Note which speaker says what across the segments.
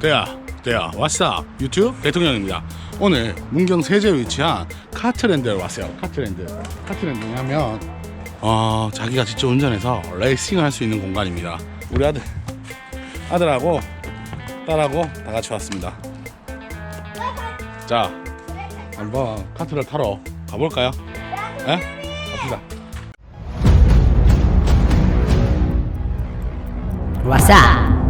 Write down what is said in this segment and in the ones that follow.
Speaker 1: 대야 대야 왔어 유튜브? 대통령입니다. 오늘 문경 세제에 위치한 카트랜드에 왔어요. 카트랜드. 카트랜드 하면 어 자기가 직접 운전해서 레이싱을 할 수 있는 공간입니다. 우리 아들 아들하고 딸하고 다 같이 왔습니다. 자 한번 카트를 타러 가볼까요? 에? 갑시다.
Speaker 2: 와싸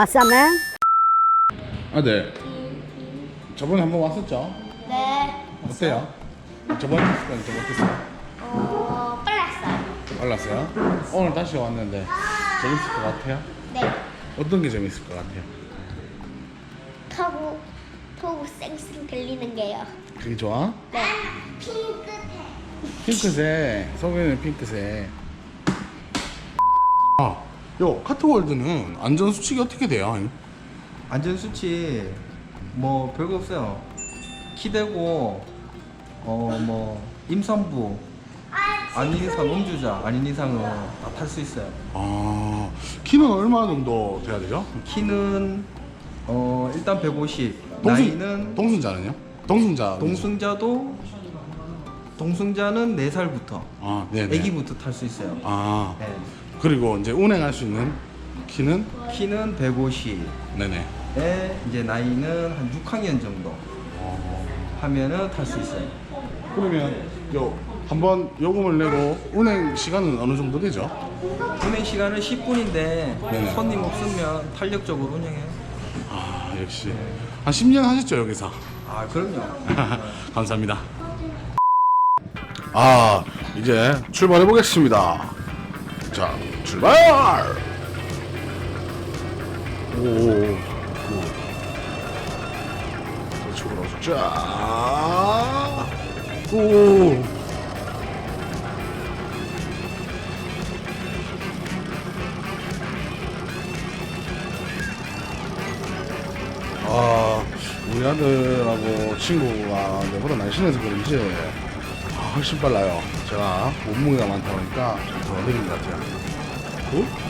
Speaker 2: 와싸맨
Speaker 1: 아들 저번에 한번 왔었죠?
Speaker 3: 네.
Speaker 1: 어때요? 저번에 했을 때는 좀 어땠어요?
Speaker 3: 어, 빨랐어요.
Speaker 1: 빨랐어요? 오늘 다시 왔는데 재밌을 것 같아요?
Speaker 3: 네.
Speaker 1: 어떤 게 재밌을 것 같아요?
Speaker 3: 타고 타고 쌩쌩 들리는 게요.
Speaker 1: 그게 좋아?
Speaker 3: 네. 핑크색.
Speaker 1: 핑크색 소개는 핑크색 아, 요 카트월드는 안전 수칙이 어떻게 돼요?
Speaker 4: 안전수치 뭐 별거 없어요. 키대고 어 뭐 임산부 아닌 이상 음주자 아닌 이상은 다 탈 수 있어요.
Speaker 1: 아, 키는 얼마 정도 돼야 돼요?
Speaker 4: 키는 어 일단 150. 나이는
Speaker 1: 동승자는요? 동승자
Speaker 4: 동승자도 동승자는 4살부터
Speaker 1: 아, 네네
Speaker 4: 아기부터 탈 수 있어요.
Speaker 1: 아,
Speaker 4: 네.
Speaker 1: 그리고 이제 운행할 수 있는 키는
Speaker 4: 키는 150.
Speaker 1: 네네
Speaker 4: 에 이제 나이는 한 6학년 정도
Speaker 1: 어,
Speaker 4: 하면은 탈 수 있어요.
Speaker 1: 그러면 요 한번 요금을 내고 운행 시간은 어느 정도 되죠?
Speaker 4: 운행 시간은 10분인데
Speaker 1: 네네.
Speaker 4: 손님 없으면 탄력적으로 운영해요.
Speaker 1: 아, 역시 한 10년 하셨죠 여기서?
Speaker 4: 아 그럼요.
Speaker 1: 감사합니다. 아, 이제 출발해 보겠습니다. 자, 출발! 오, 오. 저쪽으로 자, 오. 아, 우리 아들하고 친구가 내보다 날씬해서 그런지 아, 훨씬 빨라요. 제가 몸무게가 많다 보니까 좀더 느린 것 같아요. 어?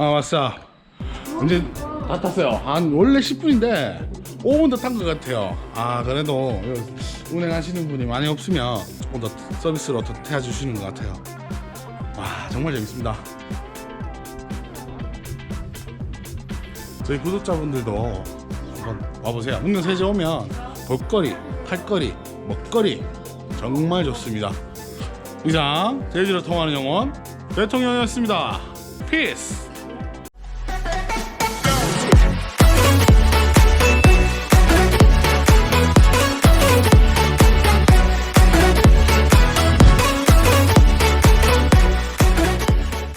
Speaker 1: 아 왔어. 이제 다 탔어요. 한 원래 10분인데 5분 더 탄 것 같아요. 아 그래도 운행하시는 분이 많이 없으면 조금 더 서비스를 더 해주시는 것 같아요. 와 정말 재밌습니다. 저희 구독자분들도 한번 와보세요. 문경 세제 오면 볼거리, 탈거리, 먹거리 정말 좋습니다. 이상 제주로 통하는 영혼 대통령이었습니다. 피스.